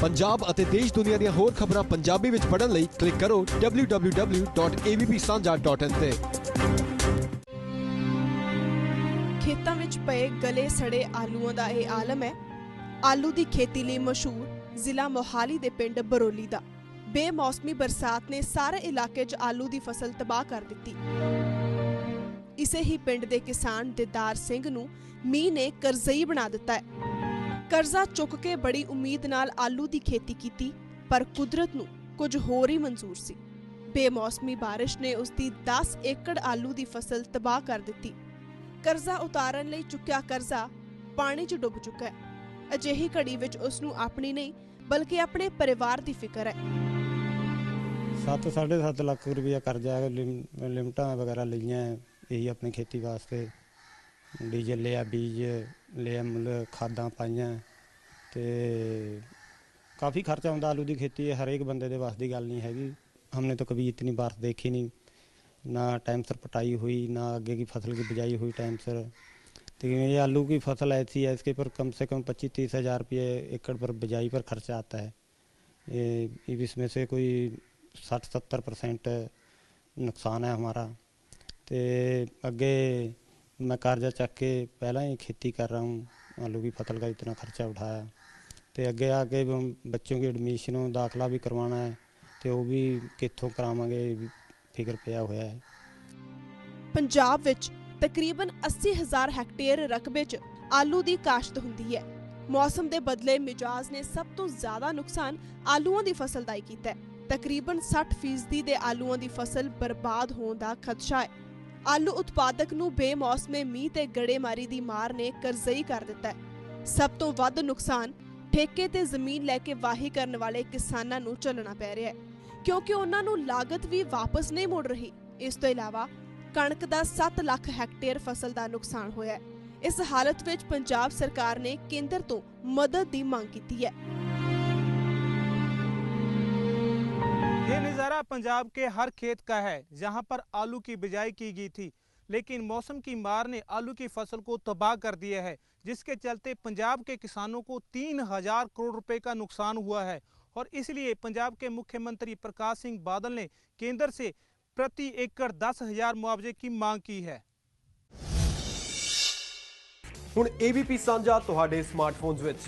ਪੰਜਾਬ ਅਤੇ ਦੇਸ਼ ਦੁਨੀਆ ਦੀਆਂ ਹੋਰ ਖਬਰਾਂ ਪੰਜਾਬੀ ਵਿੱਚ ਪੜ੍ਹਨ ਲਈ ਕਲਿੱਕ ਕਰੋ www.avpsanja.in ਤੇ। ਖੇਤਾਂ ਵਿੱਚ ਪਏ ਗਲੇ ਸੜੇ ਆਲੂਆਂ ਦਾ ਇਹ ਆਲਮ ਹੈ। ਆਲੂ ਦੀ ਖੇਤੀ ਲਈ ਮਸ਼ਹੂਰ ਜ਼ਿਲ੍ਹਾ ਮੋਹਾਲੀ ਦੇ ਪਿੰਡ ਬਰੋਲੀ ਦਾ। ਬੇਮੌਸਮੀ ਬਰਸਾਤ ਨੇ ਸਾਰੇ ਇਲਾਕੇ 'ਚ ਆਲੂ ਦੀ ਫਸਲ ਤਬਾਹ ਕਰ ਦਿੱਤੀ। ਇਸੇ ਹੀ ਪਿੰਡ ਦੇ ਕਿਸਾਨ ਦਿਦਾਰ ਸਿੰਘ ਨੂੰ ਮੀਂਹ ਨੇ ਕਰਜ਼ਈ ਬਣਾ ਦਿੱਤਾ ਹੈ। ਕਰਜ਼ਾ ਚੁੱਕ ਕੇ ਬੜੀ ਉਮੀਦ ਨਾਲ ਆਲੂ ਦੀ ਖੇਤੀ ਕੀਤੀ, ਪਰ ਕੁਦਰਤ ਨੂੰ ਕੁਝ ਹੋਰ ਹੀ ਮਨਜ਼ੂਰ ਸੀ। ਬੇਮੌਸਮੀ ਬਾਰਿਸ਼ ਨੇ ਉਸ ਦੀ 10 ਏਕੜ ਆਲੂ ਦੀ ਫਸਲ ਤਬਾਹ ਕਰ ਦਿੱਤੀ। ਕਰਜ਼ਾ ਉਤਾਰਨ ਲਈ ਚੁੱਕਿਆ ਕਰਜ਼ਾ ਪਾਣੀ 'ਚ ਡੁੱਬ ਚੁੱਕਾ ਹੈ। ਅਜਿਹੀ ਘੜੀ ਵਿੱਚ ਉਸ ਨੂੰ ਆਪਣੀ ਨਹੀਂ, ਬਲਕਿ ਆਪਣੇ ਪਰਿਵਾਰ ਦੀ ਫਿਕਰ ਹੈ। 7.5 ਲੱਖ ਰੁਪਇਆ ਕਰਜ਼ਾ ਲਿਮਟਾਂ ਵਗੈਰਾ ਲਈਆਂ ਇਹੀ ਆਪਣੀ ਖੇਤੀ ਵਾਸਤੇ। ਡੀਜ਼ਲ ਲਿਆ ਬੀਜ ਲਿਆ ਮਤਲਬ ਖਾਦਾਂ ਪਾਈਆਂ ਤੇ ਕਾਫੀ ਖਰਚਾ ਆਉਂਦਾ ਆਲੂ ਦੀ ਖੇਤੀ ਹਰੇਕ ਬੰਦੇ ਦੇ ਵੱਸ ਦੀ ਗੱਲ ਨਹੀਂ ਹੈਗੀ हमने तो कभी इतनी बारिश देखी नहीं ना टाइम सर पटाई हुई ना आगे की फसल की बिजाई हुई टाइम सर तो ये आलू की फसल ऐसी है इसके पर कम से कम पच्चीस तीस हज़ार रुपये एकड़ पर बिजाई पर खर्चा आता है ये ये इसमें से कोई सठ सत्तर परसेंट नुकसान है हमारा तो अगे मैं कर्जा चक के पहला ही खेती कर रहा हूँ आलू की फसल का इतना खर्चा उठाया तो अगे आके ब- बच्चों की एडमिशन दाखला भी करवाना है तो वो भी कितों करावांगे फिक्र पिया होया है ਪੰਜਾਬ ਵਿੱਚ ਤਕਰੀਬਨ 80000 ਹੈਕਟੇਅਰ ਰਕਬੇ 'ਚ ਆਲੂ ਦੀ ਕਾਸ਼ਤ ਹੁੰਦੀ ਹੈ ਮੌਸਮ ਦੇ ਬਦਲੇ ਮਿਜਾਜ਼ ਨੇ ਸਭ ਤੋਂ ਜ਼ਿਆਦਾ ਨੁਕਸਾਨ ਆਲੂਆਂ ਦੀ ਫਸਲ ਦਾ ਹੀ ਕੀਤਾ ਹੈ ਤਕਰੀਬਨ 60% ਦੇ ਆਲੂਆਂ ਦੀ ਫਸਲ ਬਰਬਾਦ ਹੋਣ ਦਾ ਖਦਸ਼ਾ ਹੈ ਆਲੂ ਉਤਪਾਦਕ ਨੂੰ ਬੇਮੌਸਮੇ ਮੀਂਹ ਤੇ ਗੜੇਮਾਰੀ ਦੀ ਮਾਰ ਨੇ ਕਰਜ਼ਈ ਕਰ ਦਿੱਤਾ ਹੈ। ਸਭ ਤੋਂ ਵੱਧ ਨੁਕਸਾਨ ਠੇਕੇ ਤੇ ਜ਼ਮੀਨ ਲੈ ਕੇ ਵਾਹੀ ਕਰਨ ਵਾਲੇ ਕਿਸਾਨਾਂ ਨੂੰ ਝੱਲਣਾ ਪੈ ਰਿਹਾ ਹੈ। ਕਿਉਂਕਿ ਉਹਨਾਂ ਨੂੰ ਲਾਗਤ ਵੀ ਵਾਪਸ ਨਹੀਂ ਮੁੜ ਰਹੀ। ਇਸ ਤੋਂ ਇਲਾਵਾ ਕਣਕ ਦਾ 7 ਲੱਖ ਹੈਕਟੇਅਰ ਫਸਲ ਦਾ ਨੁਕਸਾਨ ਹੋਇਆ ਹੈ। ਇਸ ਹਾਲਤ ਵਿੱਚ ਪੰਜਾਬ ਸਰਕਾਰ ਨੇ ਕੇਂਦਰ ਤੋਂ ਮਦਦ ਦੀ ਮੰਗ ਕੀਤੀ ਹੈ। नज़ारा पंजाब के हर खेत का है जहां पर आलू की बिजाई की गई थी लेकिन मौसम की मार ने आलू की फसल को तबाह कर दिया है जिसके चलते पंजाब के किसानों को तीन हजार करोड़ रुपए का नुकसान हुआ है और इसलिए पंजाब के मुख्यमंत्री प्रकाश सिंह बादल ने केंद्र से प्रति एकड़ दस हजार मुआवजे की मांग की है ਹੁਣ ABP ਸਾਂਝਾ ਤੁਹਾਡੇ ਸਮਾਰਟਫੋਨਸ ਵਿੱਚ